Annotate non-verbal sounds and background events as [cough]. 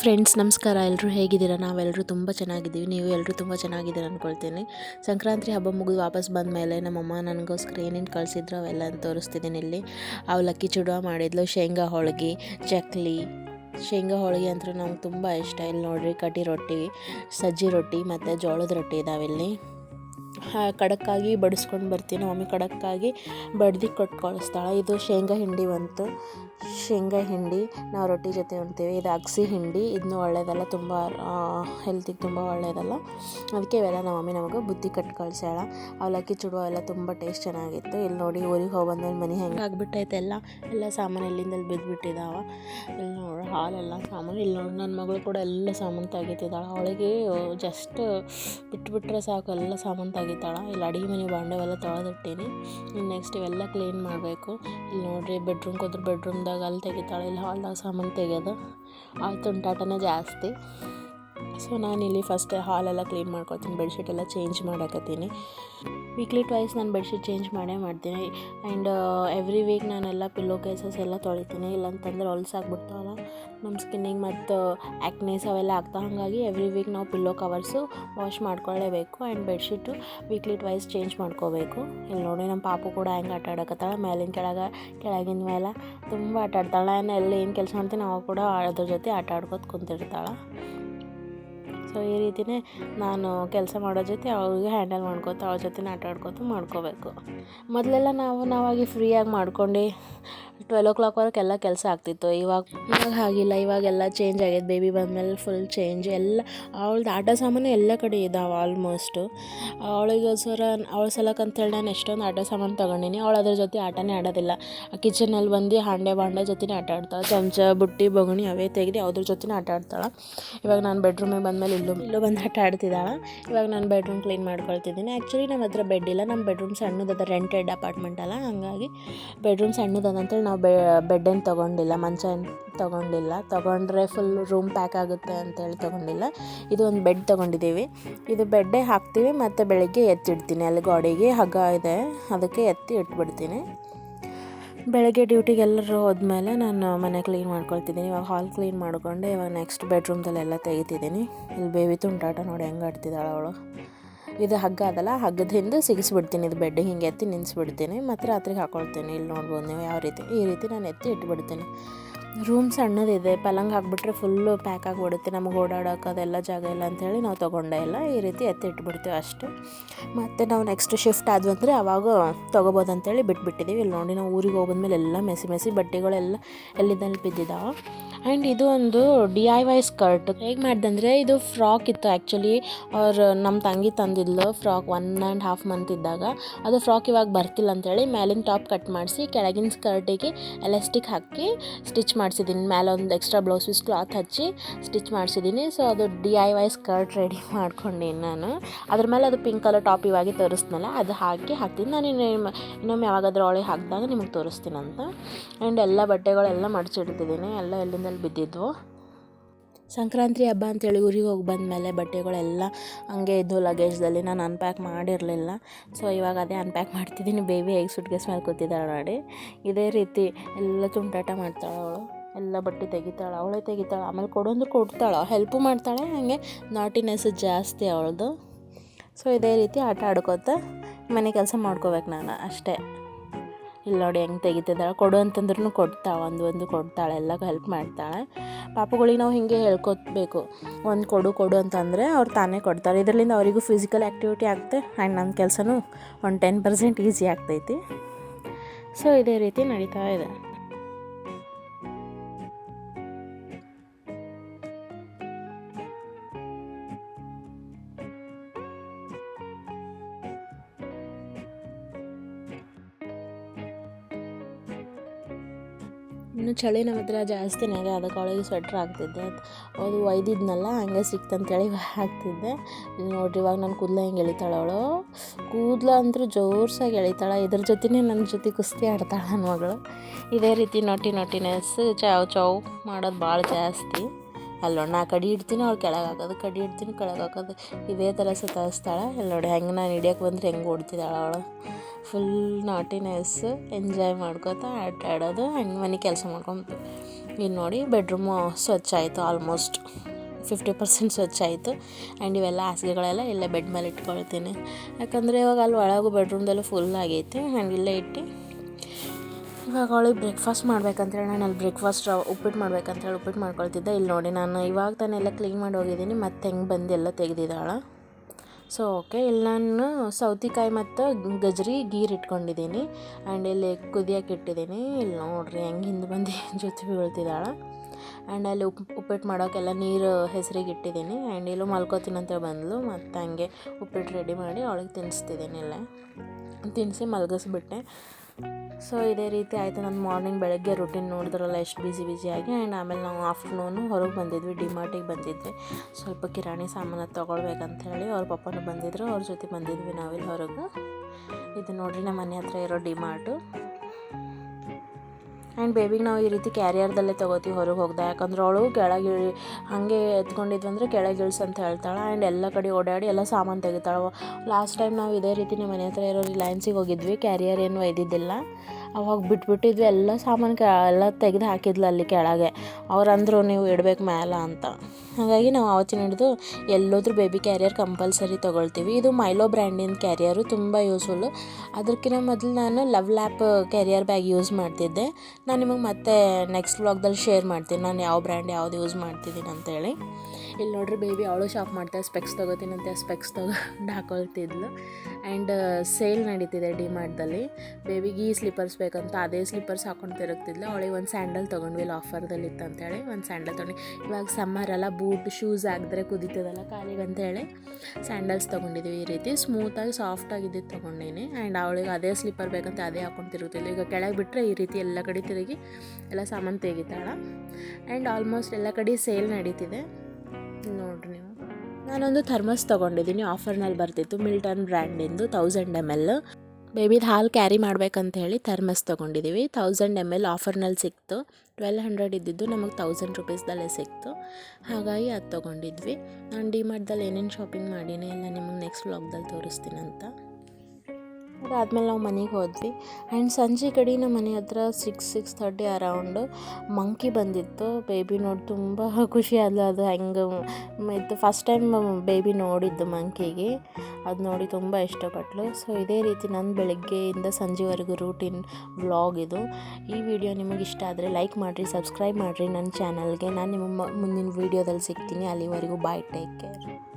Friends ನಮಸ್ಕಾರ. ಎಲ್ಲರೂ ಹೇಗಿದ್ದೀರಾ? ನಾವೆಲ್ಲರೂ ತುಂಬ ಚೆನ್ನಾಗಿದ್ದೀವಿ. ನೀವು ಎಲ್ಲರೂ ತುಂಬ ಚೆನ್ನಾಗಿದ್ದೀರಾ ಅಂದ್ಕೊಳ್ತೀನಿ ಸಂಕ್ರಾಂತಿ ಹಬ್ಬ ಮುಗಿದು ವಾಪಸ್ ಬಂದ ಮೇಲೆ ನಮ್ಮಮ್ಮ ನನಗೋಸ್ಕರ ಏನೇನು ಕಳಿಸಿದ್ರು ಅವೆಲ್ಲ ತೋರಿಸ್ತಿದ್ದೀನಿ ಇಲ್ಲಿ. ಅವಲಕ್ಕಿ ಚುಡುವ ಮಾಡಿದ್ಲು, ಶೇಂಗಾ ಹೋಳಿಗೆ, ಚಕ್ಲಿ. ಶೇಂಗಾ ಹೋಳಿಗೆ ಅಂತೂ ನಮ್ಗೆ ತುಂಬ ಇಷ್ಟ. ಇಲ್ಲಿ ನೋಡ್ರಿ ಕಟಿ ರೊಟ್ಟಿ, ಸಜ್ಜಿ ರೊಟ್ಟಿ ಮತ್ತು ಜೋಳದ ರೊಟ್ಟಿ ಇದಾವಿಲ್ಲಿ ಹಾ- ಖಡಕ್ಕಾಗಿ ಬಡಿಸ್ಕೊಂಡು ಬರ್ತೀನಿ. ಮಮ್ಮಿ ಖಡಕ್ಕಾಗಿ ಬಡ್ದು ಕೊಟ್ಟು ಕಳಿಸ್ತಾಳೆ ಇದು ಶೇಂಗಾ ಹಿಂಡಿ ಬಂತು. ಶೇಂಗಾ ಹಿಂಡಿ, ನಾವು ರೊಟ್ಟಿ ಜೊತೆ ಉಣ್ತೀವಿ. ಇದು ಅಗಸಿ ಹಿಂಡಿ. ಇದನ್ನು ಒಳ್ಳೆಯದಲ್ಲ ತುಂಬ ಹೆಲ್ತಿಗೆ ತುಂಬ ಒಳ್ಳೆಯದಲ್ಲ ಅದಕ್ಕೆ ಇವೆಲ್ಲ ನಮ್ಮ ಮಮ್ಮಿ ನಮಗೆ ಬುದ್ಧಿ ಕಟ್ಟು ಕಳ್ಸ್ಯಾಳ ಅವಲಕ್ಕಿ ಚುಡುವ ಎಲ್ಲ ತುಂಬ ಟೇಸ್ಟ್ ಚೆನ್ನಾಗಿತ್ತು. ಇಲ್ಲಿ ನೋಡಿ, ಊರಿಗೆ ಹೋಗಿ ಬಂದ್ಮೇಲೆ ಮನೆ ಹೆಂಗೆ ಆಗಿಬಿಟ್ಟೈತೆ ಎಲ್ಲ. ಎಲ್ಲ ಸಾಮಾನು ಎಲ್ಲಿಂದ ಅಲ್ಲಿ ಇಲ್ಲಿ ನೋಡಿ, ಹಾಲೆಲ್ಲ ಸಾಮಾನು. ಇಲ್ಲಿ ನೋಡಿ ನನ್ನ ಮಗಳು ಕೂಡ ಎಲ್ಲ ಸಾಮಾನು ತೆಗಿತಿದ್ದಾಳೆ. ಅವಳಿಗೆ ಜಸ್ಟ್ ಬಿಟ್ಬಿಟ್ರೆ ಸಾಕು. ಎಲ್ಲ ಸಾಮಾನು ತೆಗಿತಾಳ. ಇಲ್ಲಿ ಅಡುಗೆ ಮನೆ ಬಾಂಡವೆಲ್ಲ ತೊಳೆದಿಟ್ಟೀನಿ. ಇನ್ನು ನೆಕ್ಸ್ಟ್ ಇವೆಲ್ಲ ಕ್ಲೀನ್ ಮಾಡಬೇಕು. ಇಲ್ಲಿ ನೋಡ್ರಿ ಬೆಡ್ರೂಮ್ಗೆ ಹೋದ್ರೆ ಬೆಡ್ರೂಮ್ದಾಗ ಅಲ್ಲಿ ತೆಗಿತಾಳೆ. ಇಲ್ಲಿ ಹಾಲ್ದಾಗ ಸಾಮಾನು ತೆಗೆಯೋದು. ಆ ತುಂಟಾಟನೇ ಜಾಸ್ತಿ. ಸೊ ಇಲ್ಲಿ ಫಸ್ಟ್ ಹಾಲೆಲ್ಲ ಕ್ಲೀನ್ ಮಾಡ್ಕೊತೀನಿ ಬೆಡ್ಶೀಟ್ ಎಲ್ಲ ಚೇಂಜ್ ಮಾಡಕತ್ತೀನಿ. ವೀಕ್ಲಿ ಟ್ವೈಸ್ ನಾನು ಬೆಡ್ಶೀಟ್ ಚೇಂಜ್ ಮಾಡೇ ಮಾಡ್ತೀನಿ. ಆ್ಯಂಡ್ ಎವ್ರಿ ವೀಕ್ ನಾನೆಲ್ಲ ಪಿಲ್ಲೋ ಕೇಸಸ್ ಎಲ್ಲ ತೊಳಿತೀನಿ. ಇಲ್ಲಂತಂದ್ರೆ ಹೊಲ್ಸಾಗ್ಬಿಡ್ತಾವಲ್ಲ ನಮ್ಮ ಸ್ಕಿನ್ನಿಗೆ ಮತ್ತು ಆ್ಯಕ್ನೇಸ್ ಅವೆಲ್ಲ ಆಗ್ತಾ ಹಾಗಾಗಿ ಎವ್ರಿ ವೀಕ್ ನಾವು pillow covers wash ಮಾಡ್ಕೊಳ್ಳೇಬೇಕು and bedsheet weekly twice change ಮಾಡ್ಕೋಬೇಕು. ಇಲ್ಲಿ ನೋಡಿ ನಮ್ಮ ಪಾಪು ಕೂಡ ಹೆಂಗೆ ಆಟ ಆಡಕತ್ತಾಳ, ಮೇಲಿನ ಕೆಳಗೆ, ಕೆಳಗಿನ ಮೇಲೆ. ತುಂಬ ಆಟ ಆಡ್ತಾಳೆ. ನಾನು ಎಲ್ಲಿ ಏನು ಕೆಲಸ ಮಾಡ್ತೀನಿ ಅವಾಗ ಕೂಡ ಅದ್ರ ಜೊತೆ ಆಟ ಆಡ್ಕೊತ ಕುಂತಿರ್ತಾಳೆ. ಸೊ ಈ ರೀತಿಯೇ ನಾನು ಕೆಲಸ ಮಾಡೋ ಜೊತೆ ಅವ್ರಿಗೆ ಹ್ಯಾಂಡಲ್ ಮಾಡ್ಕೋತ ಅವ್ರ ಜೊತೆ ಆಟ ಆಡ್ಕೋತ ಮಾಡ್ಕೋಬೇಕು. ಮೊದಲೆಲ್ಲ ನಾವು ನಾವಾಗಿ ಫ್ರೀಯಾಗಿ ಮಾಡ್ಕೊಂಡು ಟ್ವೆಲ್ ಓ ಎಲ್ಲ ಕೆಲಸ ಆಗ್ತಿತ್ತು. ಇವಾಗ ಇವಾಗ ಹಾಗಿಲ್ಲ. ಇವಾಗೆಲ್ಲ ಚೇಂಜ್ ಆಗಿದೆ. ಬೇಬಿ ಬಂದಮೇಲೆ ಫುಲ್ ಚೇಂಜ್ ಎಲ್ಲ ಅವಳದ್ದು ಆಟ ಸಾಮಾನು ಎಲ್ಲ ಕಡೆ ಇದ್ದಾವೆ ಆಲ್ಮೋಸ್ಟು ಅವಳಿಗೋಸ್ಕರ ಅವಳ ಸಲಕ್ಕೆ ಅಂತೇಳಿ ನಾನು ಎಷ್ಟೊಂದು ಆಟ ಸಾಮಾನು ತೊಗೊಂಡಿನಿ. ಅವಳು ಅದ್ರ ಜೊತೆ ಆಟನೇ ಆಡೋದಿಲ್ಲ. ಕಿಚನಲ್ಲಿ ಬಂದು ಹಾಂಡೆ ಬಾಂಡೆ ಜೊತೆನೇ ಆಟ ಆಡ್ತಾಳೆ. ಚಮಚ, ಬುಟ್ಟಿ, ಬೊಗಣಿ ಅವೇ ತೆಗೆದು ಅದ್ರ ಜೊತೆನೇ ಆಟ ಆಡ್ತಾಳೆ. ಇವಾಗ ನಾನು ಬೆಡ್ರೂಮಿಗೆ ಬಂದಮೇಲೆ ಇಲ್ಲೂ ಇಲ್ಲೂ ಬಂದು ಆಟ ಆಡ್ತಿದ್ದಾಳೆ. ಇವಾಗ ನಾನು ಬೆಡ್ರೂಮ್ ಕ್ಲೀನ್ ಮಾಡ್ಕೊಳ್ತಿದ್ದೀನಿ. ಆ್ಯಕ್ಚುಲಿ ನಮ್ಮ ಹತ್ರ ಬೆಡ್ ಇಲ್ಲ. ನಮ್ಮ ಬೆಡ್ರೂಮ್ ಸಣ್ಣದದ ರೆಂಟೆಡ್ ಅಪಾರ್ಟ್ಮೆಂಟ್ ಅಲ್ಲ. ಹಾಗಾಗಿ ಬೆಡ್ರೂಮ್ ಸಣ್ಣದದ ಅಂತೇಳಿ ನಾವು ಬೆ ಬೆಡ್ ಏನು ತೊಗೊಂಡಿಲ್ಲ ಮಂಚ ಏನು ತೊಗೊಂಡಿಲ್ಲ. ತೊಗೊಂಡ್ರೆ ಫುಲ್ ರೂಮ್ ಪ್ಯಾಕ್ ಆಗುತ್ತೆ ಅಂತೇಳಿ ತೊಗೊಂಡಿಲ್ಲ. ಇದು ಒಂದು ಬೆಡ್ ತೊಗೊಂಡಿದ್ದೀವಿ. ಇದು ಬೆಡ್ಡೇ ಹಾಕ್ತೀವಿ, ಮತ್ತು ಬೆಳಗ್ಗೆ ಎತ್ತಿಡ್ತೀನಿ. ಅಲ್ಲಿ ಗೋಡೆಗೆ ಹಗ್ಗ ಇದೆ, ಅದಕ್ಕೆ ಎತ್ತಿ ಇಟ್ಬಿಡ್ತೀನಿ. ಬೆಳಗ್ಗೆ ಡ್ಯೂಟಿಗೆ ಎಲ್ಲರೂ ಹೋದ್ಮೇಲೆ ನಾನು ಮನೆ ಕ್ಲೀನ್ ಮಾಡ್ಕೊಳ್ತಿದ್ದೀನಿ. ಇವಾಗ ಹಾಲ್ ಕ್ಲೀನ್ ಮಾಡಿಕೊಂಡು ಇವಾಗ ನೆಕ್ಸ್ಟ್ ಬೆಡ್ರೂಮ್ದಲ್ಲೆಲ್ಲ ತೆಗಿತಿದ್ದೀನಿ. ಇಲ್ಲಿ ಬೇಬಿ ತುಂಟಾಟ ನೋಡಿ ಹೆಂಗೆ ಆಡ್ತಿದ್ದಾಳೆ ಅವಳು. ಇದು ಹಗ್ಗ ಅದಲ್ಲ ಹಗ್ಗದ ಹಿಂದೆ ಸಿಗಿಸ್ಬಿಡ್ತೀನಿ. ಇದು ಬೆಡ್ ಹಿಂಗೆ ಎತ್ತಿ ನಿಲ್ಲಿಸ್ಬಿಡ್ತೀನಿ. ಮತ್ತು ರಾತ್ರಿಗೆ ಹಾಕೊಳ್ತೀನಿ. ಇಲ್ಲಿ ನೋಡ್ಬೋದು ನೀವು ಯಾವ ರೀತಿ ಈ ರೀತಿ ನಾನು ಎತ್ತಿ ಇಟ್ಬಿಡ್ತೀನಿ. ರೂಮ್ ಸಣ್ಣದಿದೆ, ಪಲಂಗ್ ಹಾಕ್ಬಿಟ್ರೆ ಫುಲ್ಲು ಪ್ಯಾಕ್ ಆಗಿಬಿಡುತ್ತೆ ನಮಗೆ ಓಡಾಡೋಕೆ ಅದೆಲ್ಲ ಜಾಗ ಇಲ್ಲ ಅಂಥೇಳಿ ನಾವು ತೊಗೊಂಡೇ ಇಲ್ಲ. ಈ ರೀತಿ ಎತ್ತಿ ಇಟ್ಬಿಡ್ತೀವಿ ಅಷ್ಟು. ಮತ್ತು ನಾವು ನೆಕ್ಸ್ಟ್ ಶಿಫ್ಟ್ ಆದ್ವು ಅಂದರೆ ಅವಾಗ ತೊಗೋಬೋದು ಅಂತೇಳಿ ಬಿಟ್ಬಿಟ್ಟಿದ್ದೀವಿ ಇಲ್ಲಿ ನೋಡಿ ನಾವು ಊರಿಗೆ ಹೋಗ್ಬಂದ್ಮೇಲೆ ಎಲ್ಲ ಮೆಸಿ ಮೆಸಿ ಬಟ್ಟೆಗಳೆಲ್ಲ ಎಲ್ಲಿದ್ದಲ್ಲಿ ಬಿದ್ದಿದ್ದಾವೆ ಆ್ಯಂಡ್ ಇದು ಒಂದು ಡಿ ಐ ವೈ ಸ್ಕರ್ಟ್ ಹೇಗೆ ಮಾಡ್ದಂದರೆ ಇದು ಫ್ರಾಕ್ ಇತ್ತು ಆ್ಯಕ್ಚುಲಿ ಅವ್ರು ನಮ್ಮ ತಂಗಿ ತಂದಿದ್ಲು frock one and half month ಇದ್ದಾಗ. ಅದು ಫ್ರಾಕ್ ಇವಾಗ ಬರ್ತಿಲ್ಲ ಅಂತೇಳಿ ಮೇಲಿನ ಟಾಪ್ ಕಟ್ ಮಾಡಿಸಿ ಕೆಳಗಿನ ಸ್ಕರ್ಟಿಗೆ ಎಲಾಸ್ಟಿಕ್ ಹಾಕಿ ಸ್ಟಿಚ್ ಮಾಡಿಸಿದ್ದೀನಿ ಮೇಲೆ ಒಂದು ಎಕ್ಸ್ಟ್ರಾ ಬ್ಲೌಸ್ ಪೀಸ್ ಕ್ಲಾತ್ ಹಚ್ಚಿ ಸ್ಟಿಚ್ ಮಾಡಿಸಿದ್ದೀನಿ ಸೊ ಅದು D I Y skirt ready ಮಾಡ್ಕೊಂಡೀನಿ ನಾನು. ಅದ್ರ ಮೇಲೆ ಅದು ಪಿಂಕ್ ಕಲರ್ ಟಾಪ್ ಇವಾಗಿ ತೋರಿಸ್ನಲ್ಲ ಅದು ಹಾಕಿ ಹಾಕ್ತೀನಿ. ನಾನು ಇನ್ನೊಮ್ಮೆ ಇನ್ನೊಮ್ಮೆ ಯಾವಾಗಾದ್ರೂ ಅವಳಿಗೆ ಹಾಕಿದಾಗ ನಿಮಗೆ ಅಂತ. ಆ್ಯಂಡ್ ಎಲ್ಲ ಬಟ್ಟೆಗಳೆಲ್ಲ ಮಡಚಿಡ್ತಿದ್ದೀನಿ ಎಲ್ಲ ಎಲ್ಲಿಂದಲ್ಲಿ ಬಿದ್ದಿದ್ವು. ಸಂಕ್ರಾಂತಿ ಹಬ್ಬ ಅಂತೇಳಿ ಊರಿಗೆ ಹೋಗಿ ಬಂದಮೇಲೆ ಬಟ್ಟೆಗಳೆಲ್ಲ ಹಂಗೆ ಇದ್ದು ಲಗೇಜ್ದಲ್ಲಿ ನಾನು ಅನ್ಪ್ಯಾಕ್ ಮಾಡಿರಲಿಲ್ಲ. ಸೊ ಇವಾಗ ಅದೇ ಅನ್ಪ್ಯಾಕ್ ಮಾಡ್ತಿದ್ದೀನಿ ಬೇಬಿ ಹೇಗೆ ಸುಟ್ಕೇಸ್ ಮೇಲೆ ಕೂತಿದ್ದಾಳೆ ನೋಡಿ. ಇದೇ ರೀತಿ ಎಲ್ಲ ತುಂಟಾಟ ಮಾಡ್ತಾಳೆ ಅವಳು. ಎಲ್ಲ ಬಟ್ಟೆ ತೆಗಿತಾಳೆ, ಅವಳೇ ತೆಗಿತಾಳೆ, ಆಮೇಲೆ ಕೊಡು ಅಂದ್ರೆ ಕೊಡ್ತಾಳೆ ಹೆಲ್ಪ್ ಮಾಡ್ತಾಳೆ, ಹಾಗೆ ನಾಟಿನೆಸ್ ಜಾಸ್ತಿ ಅವಳದು. ಸೊ ಇದೇ ರೀತಿ ಆಟ ಆಡ್ಕೋತ ಮನೆ ಕೆಲಸ ಮಾಡ್ಕೋಬೇಕು ನಾನು ಅಷ್ಟೇ. ಇಲ್ಲಿ ನೋಡಿ ಹೆಂಗೆ ತೆಗಿತಿದ್ದಾಳೆ, ಕೊಡು ಅಂತಂದ್ರೂ ಕೊಡ್ತಾಳೆ, ಒಂದು ಒಂದು ಕೊಡ್ತಾಳೆ ಎಲ್ಲ ಹೆಲ್ಪ್ ಮಾಡ್ತಾಳೆ. ಪಾಪುಗಳಿಗೆ ನಾವು ಹಿಂಗೆ ಹೇಳ್ಕೊಬೇಕು ಒಂದು ಕೊಡು ಕೊಡು ಅಂತಂದರೆ ಅವ್ರು ತಾನೇ ಕೊಡ್ತಾರೆ. ಇದರಿಂದ ಅವರಿಗೂ ಫಿಸಿಕಲ್ ಆ್ಯಕ್ಟಿವಿಟಿ ಆಗುತ್ತೆ ಆ್ಯಂಡ್ ನನ್ನ ಕೆಲಸನೂ ಒಂದು ಟೆನ್ ಪರ್ಸೆಂಟ್ ಈಸಿ ಆಗ್ತೈತಿ. ಸೊ ಇದೇ ರೀತಿ ನಡೀತಾ ಇದೆ. ಇನ್ನು ಚಳಿ ನಮ್ಮ ಹತ್ರ ಜಾಸ್ತಿನೇ ಇದೆ ಅದಕ್ಕೆ ಅವಳಿಗೆ ಸ್ವೆಟ್ರ್ ಆಗ್ತಿದ್ದೆ ಅದು ಒಯ್ದಿದ್ನಲ್ಲ, ಹಂಗೆ ಸಿಕ್ತಂತೇಳಿ ಹಾಕ್ತಿದ್ದೆ. ನೋಡ್ರಿ, ಇವಾಗ ನನ್ನ ಕೂದಲ ಹೆಂಗೆ ಎಳಿತಾಳೆ ಅವಳು. ಕೂದಲ ಅಂತೂ ಜೋರ್ಸಾಗಿ ಎಳಿತಾಳೆ. ಇದ್ರ ಜೊತೆನೇ ನನ್ನ ಜೊತೆ ಕುಸ್ತಿ ಆಡ್ತಾಳೆ ನನ್ನ ಮಗಳು. ಇದೇ ರೀತಿ ನೋಟಿ ನೋಟಿನೆಸ್, ಚಾವ್ ಚಾವ್ ಮಾಡೋದು ಭಾಳ ಜಾಸ್ತಿ. ಅಲ್ಲಿ ನಾ ಕಡಿ ಇಡ್ತೀನಿ ಅವ್ಳು ಕೆಳಗೆ ಹಾಕೋದು, ಕಡಿ ಇಡ್ತೀನಿ ಕೆಳಗೆ ಹಾಕೋದು. ಇದೇ ಥರ ಸತಾಯಿಸ್ತಾಳೆ ಅಲ್ಲಿ ನೋಡಿ, ಹೆಂಗೆ ನಾನು ಹಿಡಿಯೋಕೆ ಬಂದ್ರೆ ಹೆಂಗೆ ಓಡ್ತಿದ್ದಾಳೆ ಅವಳು. ಫುಲ್ ನಾಟಿನೆಸ್ ಎಂಜಾಯ್ ಮಾಡ್ಕೋತ ಆಟ ಆಡೋದು, ಹಂಗೆ ಮನೆ ಕೆಲಸ ಮಾಡ್ಕೊತ ಇನ್ನು ನೋಡಿ ಬೆಡ್ರೂಮು ಸ್ವಚ್ಛ ಆಯಿತು ಆಲ್ಮೋಸ್ಟ್ ಫಿಫ್ಟಿ ಪರ್ಸೆಂಟ್ ಸ್ವಚ್ಛ ಆಯಿತು. ಆ್ಯಂಡ್ ಇವೆಲ್ಲ ಹಾಸಿಗೆಗಳೆಲ್ಲ ಇಲ್ಲೇ ಬೆಡ್ ಮೇಲೆ ಇಟ್ಕೊಳ್ತೀನಿ. ಯಾಕಂದರೆ ಇವಾಗ ಅಲ್ಲಿ ಒಳಗೂ ಬೆಡ್ರೂಮ್ದಲ್ಲೂ ಫುಲ್ ಆಗೈತೆ ಆ್ಯಂಡ್ ಇಲ್ಲೇ ಇಟ್ಟು ಇವಾಗ ಅವಳಿಗೆ ಬ್ರೇಕ್ಫಾಸ್ಟ್ ಮಾಡ್ಬೇಕಂತೇಳಿ ನಾನು ಅಲ್ಲಿ ಬ್ರೇಕ್ಫಾಸ್ಟ್ ಉಪ್ಪಿಟ್ಟು ಮಾಡ್ಬೇಕಂತೇಳಿ ಉಪ್ಪಿಟ್ಟು ಮಾಡ್ಕೊಳ್ತಿದ್ದೆ. ಇಲ್ಲಿ ನೋಡಿ ನಾನು ಇವಾಗ ತಾನೆಲ್ಲ ಕ್ಲೀನ್ ಮಾಡಿ ಹೋಗಿದ್ದೀನಿ, ಮತ್ತೆ ಹೆಂಗೆ ಬಂದು ಎಲ್ಲ ತೆಗೆದಿದ್ದಾಳ. ಸೊ ಓಕೆ ಇಲ್ಲಿ ನಾನು ಸೌತೆಕಾಯಿ ಮತ್ತು ಗಜ್ರಿ ಗೀರ್ ಇಟ್ಕೊಂಡಿದ್ದೀನಿ. ಆ್ಯಂಡ್ ಇಲ್ಲಿ ಕುದಿಯೋಕೆ ಇಟ್ಟಿದ್ದೀನಿ. ಇಲ್ಲಿ ನೋಡ್ರಿ, ಹೆಂಗೆ ಹಿಂದೆ ಬಂದು [laughs] ಜೊತೆ ಬೀಳ್ತಿದ್ದಾಳೆ. ಆ್ಯಂಡ್ ಅಲ್ಲಿ ಉಪ್, ಉಪ್ಪಿಟ್ಟು ಮಾಡೋಕ್ಕೆಲ್ಲ ನೀರು ಹೆಸರಿಗೆ ಇಟ್ಟಿದ್ದೀನಿ. ಆ್ಯಂಡ್ ಇಲ್ಲೂ ಮಲ್ಕೋತೀನಂತ ಬಂದಳು ಮತ್ತು ಹಂಗೆ ಉಪ್ಪಿಟ್ಟು ರೆಡಿ ಮಾಡಿ ಅವಳಿಗೆ ತಿನ್ನಿಸ್ತಿದ್ದೀನಿ ಇಲ್ಲೇ. ತಿನ್ನಿಸಿ ಮಲಗಿಸ್ಬಿಟ್ಟೆ. ಸೊ ಇದೇ ರೀತಿ ಆಯಿತು ನನ್ನ ಮಾರ್ನಿಂಗ್ ಬೆಳಗ್ಗೆ ರುಟೀನ್ ನೋಡಿದ್ರಲ್ಲ, ಎಷ್ಟು ಬ್ಯುಸಿ ಬ್ಯುಸಿಯಾಗಿ ಆ್ಯಂಡ್ ಆಮೇಲೆ ನಾವು ಆಫ್ಟರ್ನೂನು ಹೊರಗೆ ಬಂದಿದ್ವಿ ಡಿಮಾರ್ಟಿಗೆ ಬಂದಿದ್ವಿ. ಸ್ವಲ್ಪ ಕಿರಾಣಿ ಸಾಮಾನು ತೊಗೊಳ್ಬೇಕಂತ ಹೇಳಿ ಅವ್ರ ಪಪ್ಪನೂ ಬಂದಿದ್ರು, ಅವ್ರ ಜೊತೆ ಬಂದಿದ್ವಿ ನಾವಿಲ್ಲಿ ಹೊರಗೆ. ಇದು ನೋಡ್ರಿ, ನಮ್ಮ ಮನೆ ಹತ್ರ ಇರೋ ಡಿಮಾರ್ಟು ಆ್ಯಂಡ್ ಬೇಬಿಗೆ ನಾವು ಈ ರೀತಿ ಕ್ಯಾರಿಯರ್ದಲ್ಲೇ ತೊಗೋತೀವಿ ಹೊರಗೆ ಹೋಗ್ದೆ. ಯಾಕಂದ್ರೆ ಅವಳು ಕೆಳಗೆ ಹಂಗೆ ಎತ್ಕೊಂಡಿದ್ವಿ ಅಂದರೆ ಕೆಳಗೆ ಇಳಿಸು ಅಂತ ಹೇಳ್ತಾಳೆ. ಆ್ಯಂಡ್ ಎಲ್ಲ ಕಡೆ ಓಡಾಡಿ ಎಲ್ಲ ಸಾಮಾನು ತೆಗಿತಾಳೆ. ಲಾಸ್ಟ್ ಟೈಮ್ ನಾವು ಇದೇ ರೀತಿ ನಮ್ಮ ಮನೆ ಹತ್ರ ಇರೋ ರಿಲಯನ್ಸಿಗೆ ಹೋಗಿದ್ವಿ. ಕ್ಯಾರಿಯರ್ ಏನು ಒಯ್ದಿದ್ದಿಲ್ಲ. ಅವಾಗ ಬಿಟ್ಬಿಟ್ಟಿದ್ವಿ, ಎಲ್ಲ ಸಾಮಾನು ಕೆ, ಎಲ್ಲ ತೆಗೆದು ಹಾಕಿದ್ಲು ಅಲ್ಲಿ ಕೆಳಗೆ. ಅವ್ರು ನೀವು ಇಡ್ಬೇಕು ಮೇಲೆ ಅಂತ. ಹಾಗಾಗಿ ನಾವು ಆವತ್ತಿನ ಹಿಡಿದು ಎಲ್ಲೋದ್ರೂ ಬೇಬಿ ಕ್ಯಾರಿಯರ್ ಕಂಪಲ್ಸರಿ ತೊಗೊಳ್ತೀವಿ. ಇದು ಮೈಲೋ ಬ್ರ್ಯಾಂಡಿನ ಕ್ಯಾರಿಯರು, ತುಂಬ ಯೂಸ್ಫುಲ್ಲು ಅದಕ್ಕಿಂತ ಮೊದಲು ನಾನು ಲವ್ ಲ್ಯಾಪ್ ಕ್ಯಾರಿಯರ್ ಬ್ಯಾಗ್ ಯೂಸ್ ಮಾಡ್ತಿದ್ದೆ. ನಾನು ನಿಮಗೆ ಮತ್ತೆ ನೆಕ್ಸ್ಟ್ ವ್ಲಾಗ್ದಲ್ಲಿ ಶೇರ್ ಮಾಡ್ತೀನಿ, ನಾನು ಯಾವ ಬ್ರ್ಯಾಂಡ್ ಯಾವ್ದು ಯೂಸ್ ಮಾಡ್ತಿದ್ದೀನಿ ಅಂತೇಳಿ. ಇಲ್ಲಿ ನೋಡ್ರಿ ಬೇಬಿ ಅವಳು ಶಾಪ್ ಮಾಡ್ತಾ ಸ್ಪೆಕ್ಸ್ ತೊಗೋತೀನಂತೆ ಸ್ಪೆಕ್ಸ್ ತೊಗೊಂಡು ಹಾಕೊಳ್ತಿದ್ಲು. ಆ್ಯಂಡ್ ಸೇಲ್ ನಡೀತಿದೆ ಡಿಮಾರ್ಟ್ದಲ್ಲಿ ಬೇಬಿಗೆ ಈ ಸ್ಲಿಪ್ಪರ್ಸ್ ಬೇಕಂತ ಅದೇ ಸ್ಲಿಪ್ಪರ್ಸ್ ಹಾಕೊಂಡು ತಿರುಗ್ತಿದ್ಲು. ಅವಳಿಗೆ ಒಂದು ಸ್ಯಾಂಡಲ್ ತೊಗೊಂಡ್ವಿ ಇಲ್ಲಿ ಆಫರ್ದಲ್ಲಿ ಇತ್ತು ಅಂತೇಳಿ. ಒಂದು ಸ್ಯಾಂಡಲ್ ತೊಗೊಂಡು ಇವಾಗ ಸಮ್ಮರ್ ಎಲ್ಲ ಬೂಟ್ ಶೂಸ್ ಹಾಕಿದ್ರೆ ಕುದೀತದಲ್ಲ ಕಾಲಿಗೆ ಅಂತೇಳಿ. ಸ್ಯಾಂಡಲ್ಸ್ ತೊಗೊಂಡಿದ್ದೀವಿ ಈ ರೀತಿ. ಸ್ಮೂತಾಗಿ ಸಾಫ್ಟಾಗಿದ್ದು ತೊಗೊಂಡೀನಿ. ಆ್ಯಂಡ್ ಅವಳಿಗೆ ಅದೇ ಸ್ಲಿಪ್ಪರ್ ಬೇಕಂತ ಅದೇ ಹಾಕೊಂಡು ತಿರುಗ್ತಿದ್ಲು. ಈಗ ಕೆಳಗೆ ಬಿಟ್ಟರೆ ಈ ರೀತಿ ಎಲ್ಲ ಕಡೆ ತಿರುಗಿ ಎಲ್ಲ ಸಾಮಾನು ತೆಗಿತಾಳೆ. ಆ್ಯಂಡ್ ಆಲ್ಮೋಸ್ಟ್ ಎಲ್ಲ ಕಡೆ ಸೇಲ್ ನಡೀತಿದೆ. ನೋಡ್ರಿ ನೀವು. ನಾನೊಂದು ಥರ್ಮಸ್ ತೊಗೊಂಡಿದ್ದೀನಿ. ಆಫರ್ನಲ್ಲಿ ಬರ್ತಿತ್ತು. ಮಿಲ್ಟನ್ ಬ್ರ್ಯಾಂಡಿಂದು ತೌಸಂಡ್ ಎಂ ಎಲ್. ಬೇಬಿದು ಹಾಲು ಕ್ಯಾರಿ ಮಾಡ್ಬೇಕಂತ ಹೇಳಿ ಥರ್ಮಸ್ ತೊಗೊಂಡಿದ್ದೀವಿ ತೌಸಂಡ್ ಎಂ ಎಲ್ ಆಫರ್ನಲ್ಲಿ ಸಿಕ್ತು. ಟ್ವೆಲ್ ಹಂಡ್ರೆಡ್ ಇದ್ದಿದ್ದು ನಮಗೆ ತೌಸಂಡ್ ರುಪೀಸ್ದಲ್ಲೇ ಸಿಕ್ತು. ಹಾಗಾಗಿ ಅದು ತೊಗೊಂಡಿದ್ವಿ. ನಾನು ಡಿ ಮಾರ್ಟ್ದಲ್ಲಿ ಏನೇನು ಶಾಪಿಂಗ್ ಮಾಡೀನಿ ಎಲ್ಲ ನಿಮಗೆ ನೆಕ್ಸ್ಟ್ ವ್ಲಾಗ್ದಲ್ಲಿ ತೋರಿಸ್ತೀನಂತ ಅದಾದಮೇಲೆ ನಾವು ಮನೆಗೆ ಹೋದ್ವಿ. ಆ್ಯಂಡ್ ಸಂಜೆ ಕಡೆ ನಮ್ಮ ಮನೆ ಹತ್ರ six six thirty around monkey ಬಂದಿತ್ತು. ಬೇಬಿ ನೋಡಿ ತುಂಬ ಖುಷಿ ಆದ್ಲು. ಅದು ಹೆಂಗೆ, ಇದು ಫಸ್ಟ್ ಟೈಮ್ ಬೇಬಿ ನೋಡಿದ್ದು ಮಂಕಿಗೆ ಅದು ನೋಡಿ ತುಂಬ ಇಷ್ಟಪಟ್ಲು. ಸೊ ಇದೇ ರೀತಿ ನನ್ನ ಬೆಳಗ್ಗೆಯಿಂದ ಸಂಜೆವರೆಗೂ ರೂಟೀನ್ ವ್ಲಾಗ್ ಇದು. ಈ ವಿಡಿಯೋ ನಿಮಗೆ ಇಷ್ಟ ಆದರೆ ಲೈಕ್ ಮಾಡಿರಿ ಸಬ್ಸ್ಕ್ರೈಬ್ ಮಾಡಿರಿ ನನ್ನ ಚಾನಲ್ಗೆ ನಾನು ನಿಮ್ಮ ಮುಂದಿನ ವೀಡಿಯೋದಲ್ಲಿ ಸಿಗ್ತೀನಿ. ಅಲ್ಲಿವರೆಗೂ ಬಾಯ್ ಟೇಕ್ ಕೇರ್